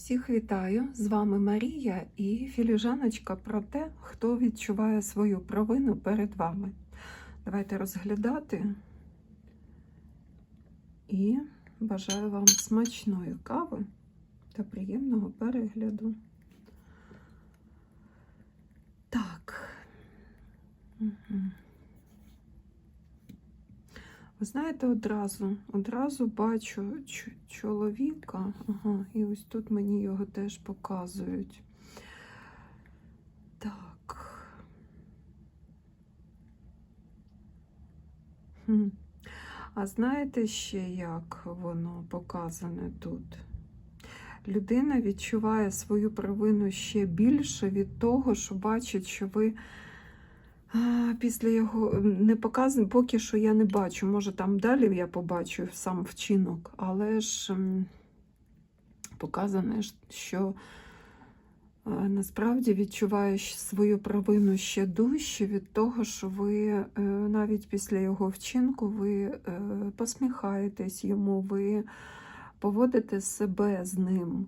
Всіх вітаю! З вами Марія і філіжаночка про те, хто відчуває свою провину перед вами. Давайте розглядати і бажаю вам смачної кави та приємного перегляду. Так. Угу. Ви знаєте, одразу, одразу бачу чоловіка, ага, і ось тут мені його теж показують. Так. Хм. А знаєте ще, як воно показане тут? Людина відчуває свою провину ще більше від того, що бачить, що ви Після його не показано, поки що я не бачу. Може, там далі я побачу сам вчинок, але ж показане, що насправді відчуваєш свою провину ще дужче від того, що ви е, навіть після його вчинку ви е, посміхаєтесь йому, ви поводите себе з ним.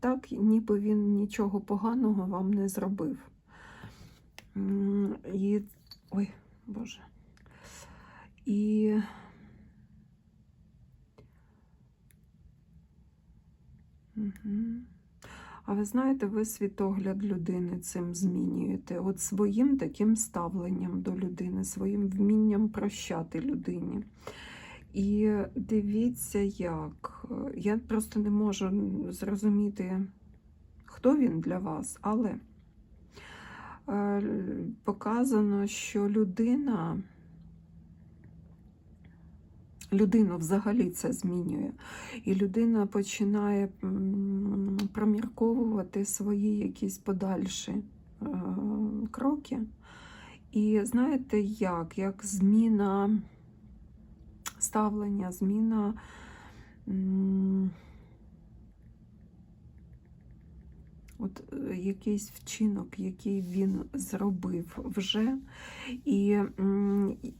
Так, ніби він нічого поганого вам не зробив. І. Ой, Боже. І. А ви знаєте, ви світогляд людини цим змінюєте. От своїм таким ставленням до людини, своїм вмінням прощати людині. І дивіться, як. Я просто не можу зрозуміти, хто він для вас, але е, показано, що людина, людину взагалі це змінює. І людина починає промірковувати свої якісь подальші е, кроки. І знаєте, як? Як зміна ставлення, зміна. От е, якийсь вчинок, який він зробив вже. І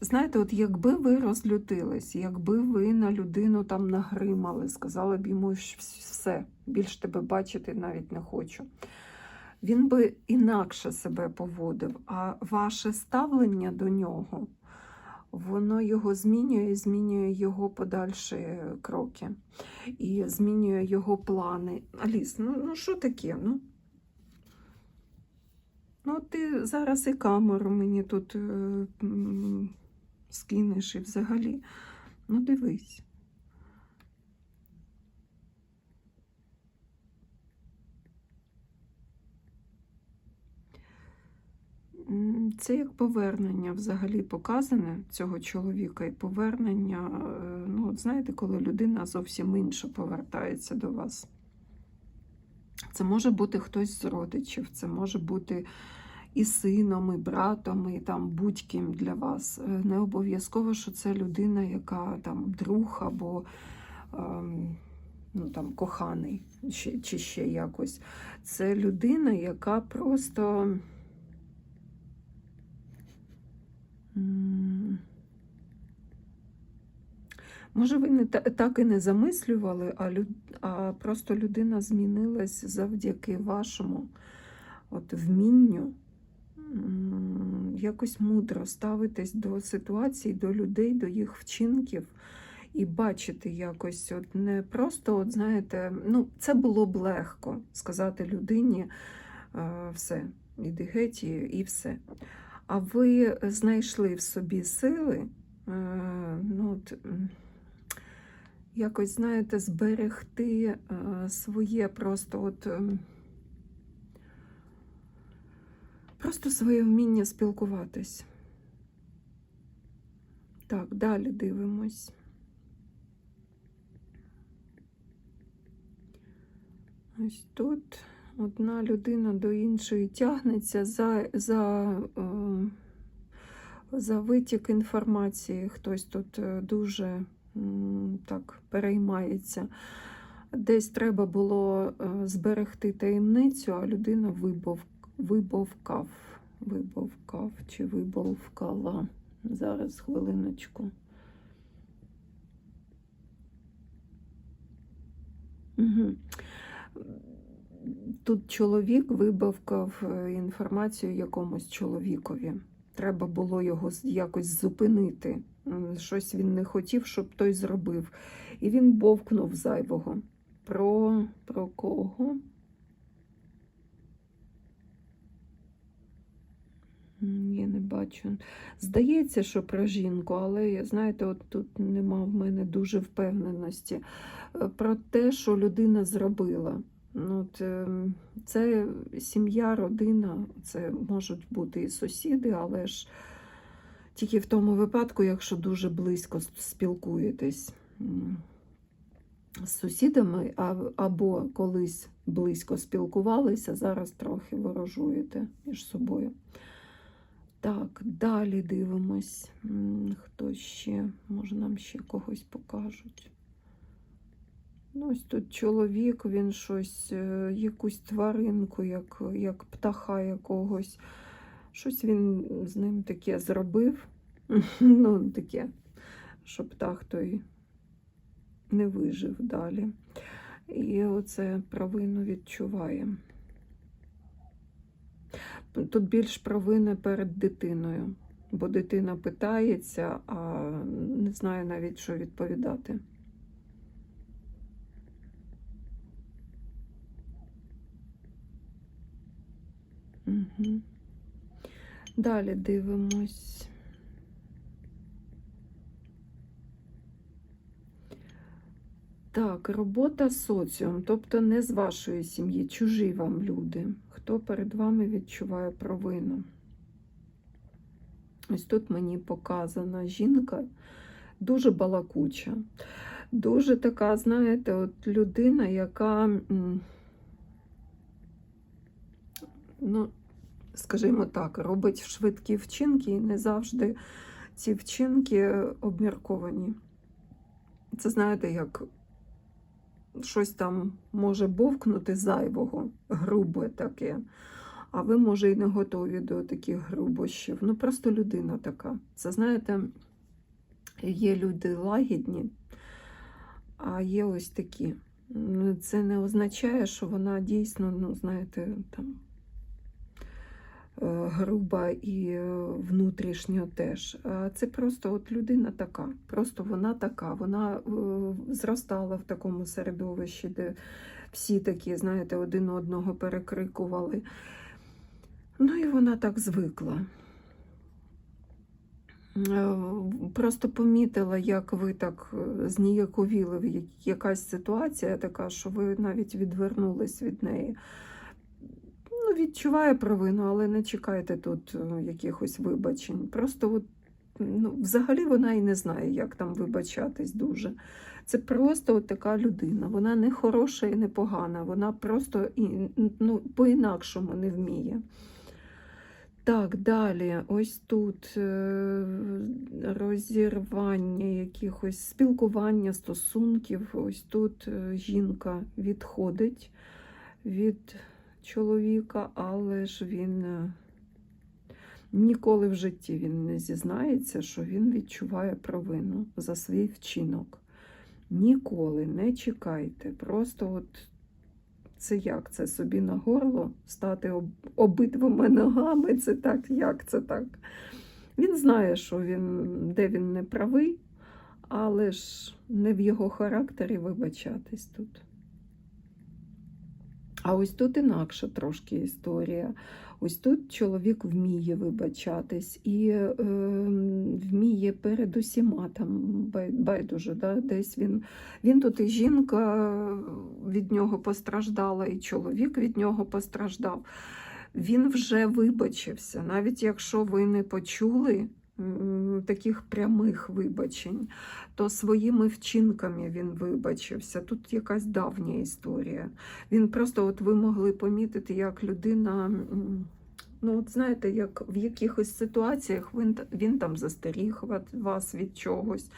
знаєте, от якби ви розлютились, якби ви на людину там нагримали, сказали б йому що все, більш тебе бачити навіть не хочу. Він би інакше себе поводив, а ваше ставлення до нього, воно його змінює змінює його подальші кроки. І змінює його плани. Аліс, ну, ну що таке? Ну? Ну, ти зараз і камеру мені тут е, скинеш і взагалі. Ну, дивись. Це як повернення взагалі показане цього чоловіка, і повернення, е, ну, от знаєте, коли людина зовсім інша повертається до вас. Це може бути хтось з родичів, це може бути і сином, і братом, і там будь-ким для вас. Е, Не обов'язково, що це людина, яка там друг або ем, ну, там, коханий, чи, чи ще якось. Це людина, яка просто. Може, ви не так і не замислювали, а, люд, а просто людина змінилась завдяки вашому от, вмінню якось мудро ставитись до ситуацій, до людей, до їх вчинків і бачити якось, от не просто, от знаєте, ну, це було б легко сказати людині е, все, іди геть і все. А ви знайшли в собі сили, е, ну, от, якось, знаєте, зберегти е, своє просто от. Просто своє вміння спілкуватись. Так, далі дивимось. Ось тут одна людина до іншої тягнеться за, за, е, за витік інформації. Хтось тут е, дуже так переймається. Десь треба було е, зберегти таємницю, а людина вибов, вибовкав. Вибовкав чи вибовкала. Зараз хвилиночку. Угу. Тут чоловік вибавкав е, інформацію якомусь чоловікові. Треба було його якось зупинити. Щось він не хотів, щоб той зробив. І він бовкнув зайвого. Про, про кого? Я не бачу. Здається, що про жінку, але знаєте, от тут нема в мене дуже впевненості. Е, Про те, що людина зробила. Ну, от, ем, це сім'я, родина, це можуть бути і сусіди, але ж тільки в тому випадку, якщо дуже близько спілкуєтесь з сусідами, або колись близько спілкувалися, зараз трохи ворожуєте між собою. Так, далі дивимось. Хто ще? Може, нам ще когось покажуть. Ну, ось тут чоловік, він щось, е, якусь тваринку, як, як птаха якогось. Щось він з ним таке зробив. Ну, таке, що птах той не вижив далі. І оце провину відчуває. Тут більш провина перед дитиною, бо дитина питається, а не знає навіть, що відповідати. Угу. Далі дивимось. Так, робота соціум, тобто не з вашої сім'ї, чужі вам люди. Хто перед вами відчуває провину? Ось тут мені показана жінка дуже балакуча, дуже така, знаєте, от людина, яка, ну, скажімо так, робить швидкі вчинки і не завжди ці вчинки обмірковані. Це знаєте, як щось там може бовкнути зайвого, грубе таке. А ви, може, і не готові до таких грубощів. Ну, просто людина така. Це, знаєте, є люди лагідні, а є ось такі. Ну, Це не означає, що вона дійсно, ну, знаєте, там груба і е, внутрішньо теж. Це просто от людина така. Просто вона така. Вона е, зростала в такому середовищі, де всі такі, знаєте, один одного перекрикували. Ну і вона так звикла. Е, Просто помітила, як ви так е, зніяковіли, в якась ситуація така, що ви навіть відвернулись від неї. Відчуває провину, але не чекайте тут е, якихось вибачень. Просто от, ну, взагалі вона і не знає, як там вибачатись дуже. Це просто от така людина. Вона не хороша і не погана. Вона просто ну, по-інакшому не вміє. Так, далі, ось тут е, розірвання якихось спілкування, стосунків. Ось тут е, жінка відходить від чоловіка, але ж він е, ніколи в житті він не зізнається, що він відчуває провину за свій вчинок. Ніколи не чекайте. Просто от це як це собі на горло стати об- обидвома ногами. Це так, як це так. Він знає, що він, де він не правий, але ж не в його характері вибачатись тут. А ось тут інакша трошки історія. Ось тут чоловік вміє вибачатись і е, вміє перед усіма там байдуже, да? десь він. Він тут і жінка від нього постраждала, і чоловік від нього постраждав. Він вже вибачився, навіть якщо ви не почули таких прямих вибачень, то своїми вчинками він вибачився. Тут якась давня історія. Він просто, от ви могли помітити, як людина. Ну, от знаєте, як в якихось ситуаціях він, він там застеріг вас від чогось,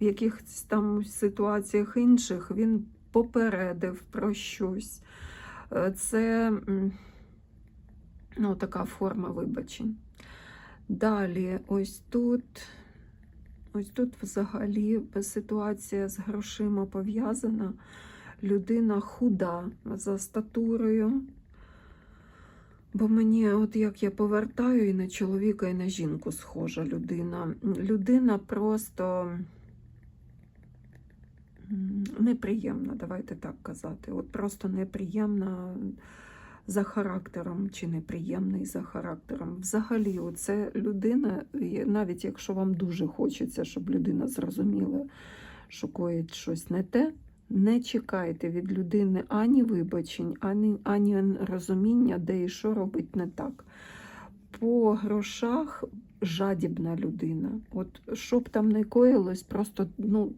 в якихось там ситуаціях інших він попередив про щось. Е, Це ну, така форма вибачень. Далі, ось тут, ось тут взагалі ситуація з грошима пов'язана. людина худа за статурою. Бо мені, от як я повертаю, і на чоловіка, і на жінку схожа людина. Людина просто неприємна, давайте так казати. От просто неприємна за характером чи неприємний за характером. Взагалі, оце людина, навіть якщо вам дуже хочеться, щоб людина зрозуміла, що коїть щось не те, не чекайте від людини ані вибачень, ані, ані розуміння, де і що робить не так. По грошах жадібна людина. От що б там не коїлось, просто, ну,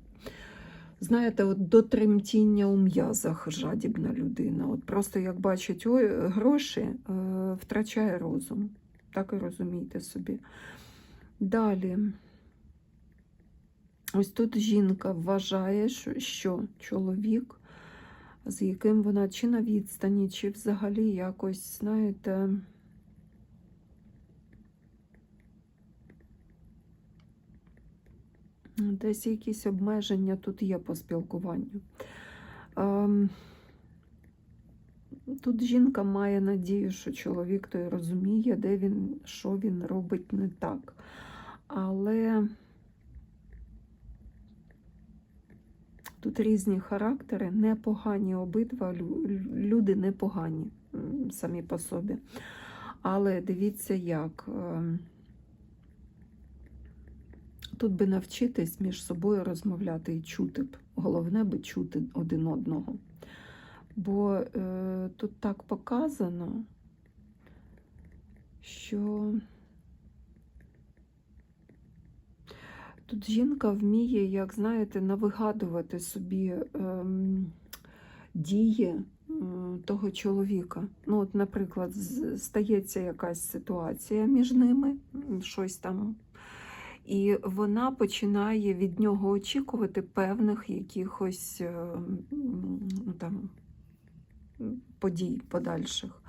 знаєте, от до тремтіння у м'язах жадібна людина. От просто як бачить ой, гроші, е, втрачає розум. Так і розумійте собі. Далі. Ось тут жінка вважає, що, чоловік, з яким вона чи на відстані, чи взагалі якось, знаєте, десь якісь обмеження тут є по спілкуванню. Ем, Тут жінка має надію, що чоловік той розуміє, де він, що він робить не так. Але тут різні характери, непогані обидва, люди непогані самі по собі. Але дивіться, як. Тут би навчитись між собою розмовляти і чути б. Головне би чути один одного. Бо е, тут так показано, що тут жінка вміє, як знаєте, навигадувати собі ем, дії м, того чоловіка. Ну, от, наприклад, стається якась ситуація між ними, щось там. І вона починає від нього очікувати певних якихось ну, там, подій подальших.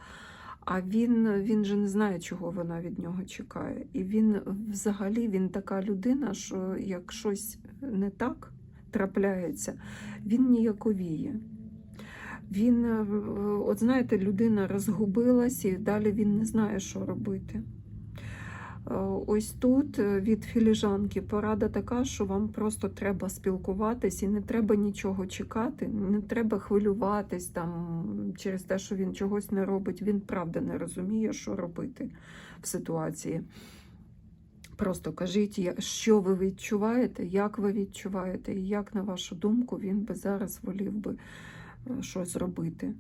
А він, він же не знає, чого вона від нього чекає. І він взагалі він така людина, що як щось не так трапляється, він ніяковіє. Він, е, от знаєте, людина розгубилась і далі він не знає, що робити. Е, Ось тут е, від філіжанки порада така, що вам просто треба спілкуватись і не треба нічого чекати, не треба хвилюватись там через те, що він чогось не робить. Він правда не розуміє, що робити в ситуації. Просто кажіть, що ви відчуваєте, як ви відчуваєте, і як, на вашу думку, він би зараз волів би е, щось зробити.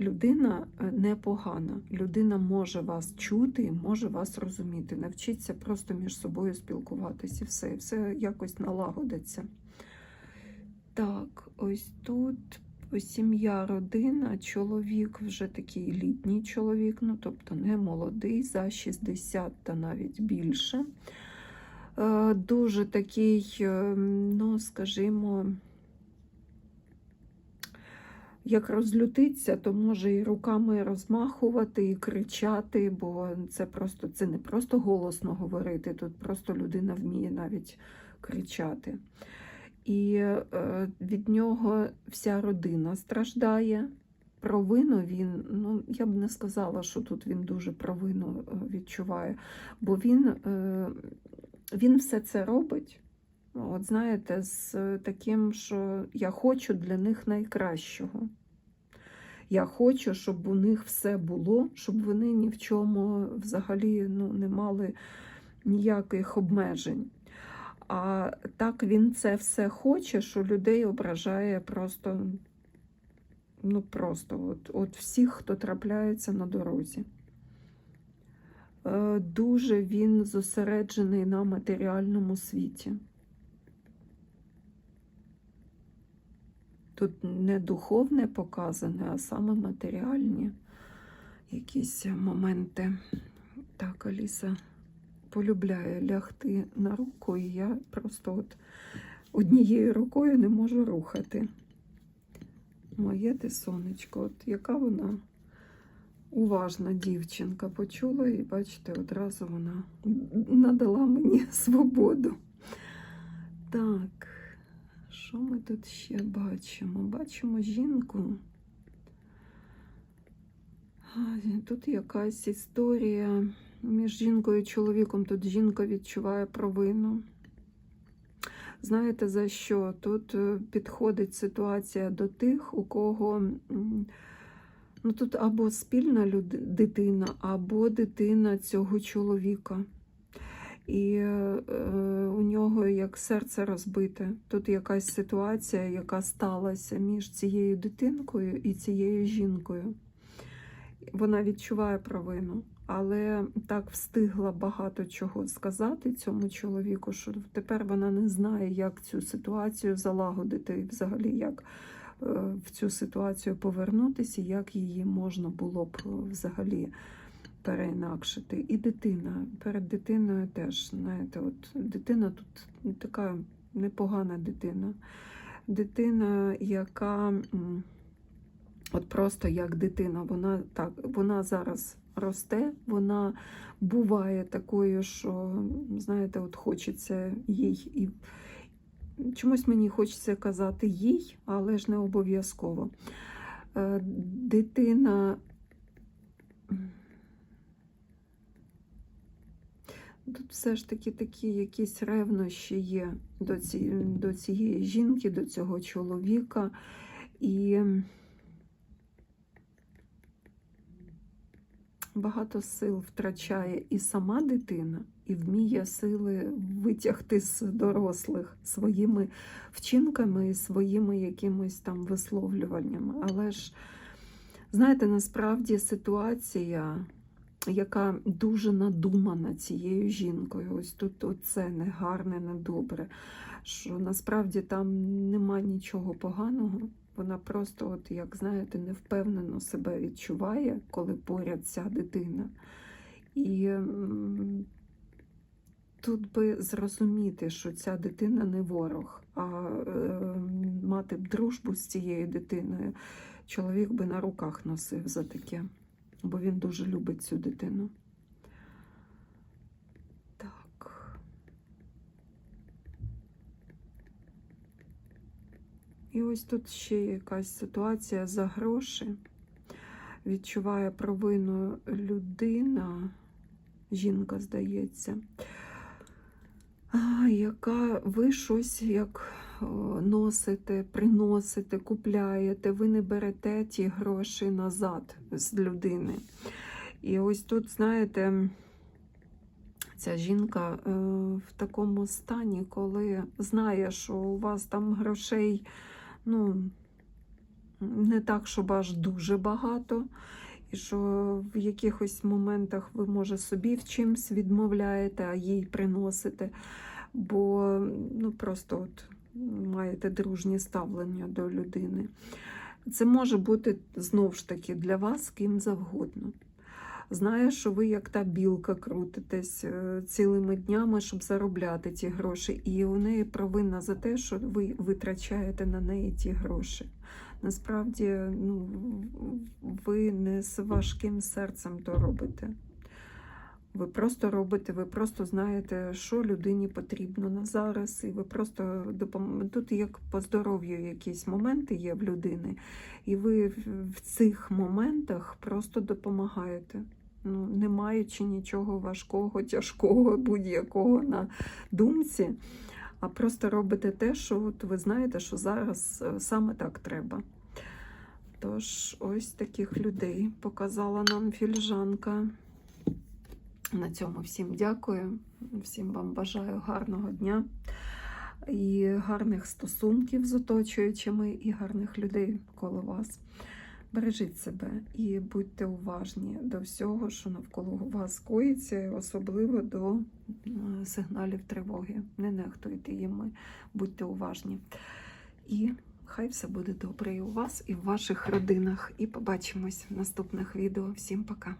Людина е, непогана, людина може вас чути може вас розуміти. Навчіться просто між собою спілкуватися все, все якось налагодиться. Так, ось тут сім'я, родина, чоловік вже такий літній чоловік, ну тобто не молодий, за 60 та навіть більше. Е, Дуже такий, е, ну, скажімо, як розлютиться, то може і руками розмахувати, і кричати, бо це просто це не просто голосно говорити, тут просто людина вміє навіть кричати. І е, від нього вся родина страждає. Провину він, ну я б не сказала, що тут він дуже провину е, відчуває, бо він, е, він все це робить. От знаєте, з таким, що я хочу для них найкращого. Я хочу, щоб у них все було, щоб вони ні в чому взагалі ну, не мали ніяких обмежень. А так він це все хоче, що людей ображає просто, ну просто от, от всіх, хто трапляється на дорозі. Е, Дуже він зосереджений на матеріальному світі. Тут не духовне показане, а саме матеріальні якісь моменти. Так, Аліса полюбляє лягти на руку, і я просто от однією рукою не можу рухати. Моє ти сонечко, от яка вона уважна дівчинка почула, і бачите, одразу вона надала мені свободу. Так, що ми тут ще бачимо? Бачимо жінку. Тут якась історія між жінкою і чоловіком. Тут жінка відчуває провину. Знаєте за що? Тут е, підходить ситуація до тих, у кого ну, тут або спільна люд... дитина, або дитина цього чоловіка. І е, у нього як серце розбите. Тут якась ситуація, яка сталася між цією дитинкою і цією жінкою. Вона відчуває провину, але так встигла багато чого сказати цьому чоловіку, що тепер вона не знає, як цю ситуацію залагодити, і взагалі як е, в цю ситуацію повернутися, як її можна було б взагалі переінакшити. І дитина. Перед дитиною теж, знаєте, от дитина тут така непогана дитина. Дитина, яка от просто як дитина, вона так, вона зараз росте, вона буває такою, що, знаєте, от хочеться їй і. Чомусь мені хочеться казати їй, але ж не обов'язково. Е, Дитина. Тут все ж таки такі якісь ревнощі є до, ці, до цієї жінки, до цього чоловіка. І багато сил втрачає і сама дитина, і вміє сили витягти з дорослих своїми вчинками і своїми якимось там висловлюваннями. Але ж, знаєте, насправді ситуація яка дуже надумана цією жінкою. Ось тут це не гарне, не. Що насправді там нема нічого поганого. Вона просто, от, як знаєте, невпевнено себе відчуває, коли поряд ця дитина. І тут би зрозуміти, що ця дитина не ворог, а е, мати б дружбу з цією дитиною, чоловік би на руках носив за таке бо він дуже любить цю дитину. Так. І ось тут ще якась ситуація за гроші. Відчуває провину людина, жінка, здається, яка ви щось як носите, приносите, купляєте, ви не берете ті гроші назад з людини. І ось тут, знаєте, ця жінка е, в такому стані, коли знає, що у вас там грошей, ну, не так, щоб аж дуже багато. І що в якихось моментах ви, може, собі в чимсь відмовляєте, а їй приносите. Бо ну, просто от маєте дружні ставлення до людини. Це може бути знову ж таки для вас ким завгодно. Знає, що ви як та білка крутитесь е, цілими днями, щоб заробляти ті гроші, і у неї провина за те, що ви витрачаєте на неї ті гроші. Насправді, ну, ви не з важким серцем то робите. Ви просто робите, ви просто знаєте, що людині потрібно на зараз, і ви просто допом... Тут як по здоров'ю якісь моменти є в людини, і ви в цих моментах просто допомагаєте. Ну, не маючи нічого важкого, тяжкого, будь-якого на думці, а просто робите те, що от ви знаєте, що зараз е, саме так треба. Тож, ось таких людей показала нам фільжанка. На цьому всім дякую, всім вам бажаю гарного дня і гарних стосунків з оточуючими, і гарних людей коло вас. Бережіть себе і будьте уважні до всього, що навколо вас коїться, особливо до сигналів тривоги. Не нехтуйте їми, будьте уважні. І хай все буде добре і у вас, і в ваших родинах. І побачимось в наступних відео. Всім пока!